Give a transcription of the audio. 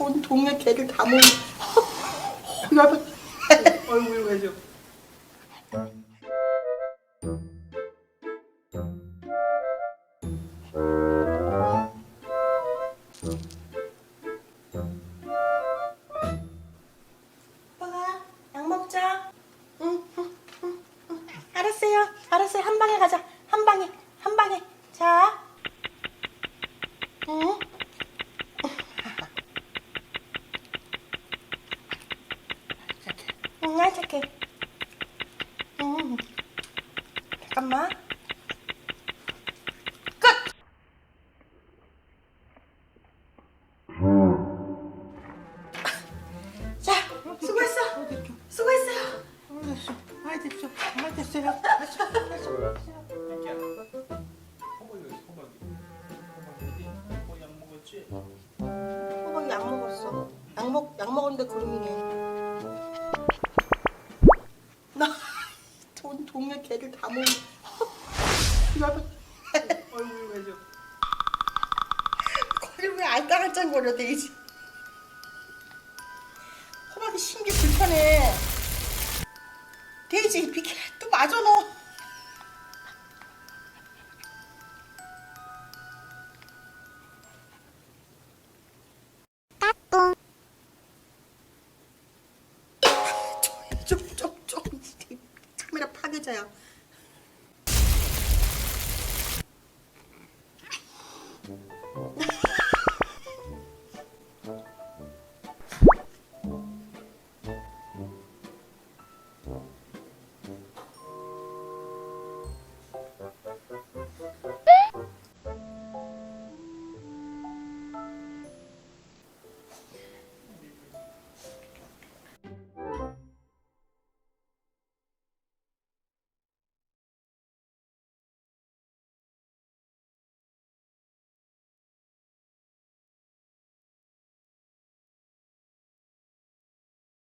온 동네 개를 다 모은 여러분 얼굴 왜죠? 오빠가 약 먹자. 알았어요. 알았어요. 한 방에 가자. 한 방에 한 방에. 자 응, 아, 착해. 응. 잠깐만. 끝! 자, 수고했어. 수고했어요. 됐어. 아 됐어. 아 됐어요. 애기야. 호박이 어디 호박이? 호박이 어디? 약 먹었어. 약 먹, 약 먹었는데 그rum이네. 나, 돈, 동네 개를 다 모은 여러분, 얼굴 왜죠? 거리 왜 알짱알짱거려, 돼지. 호박이 심기 불편해. 돼지, 비켜, 또 맞아, 너. 좀, 좀, 맞 아.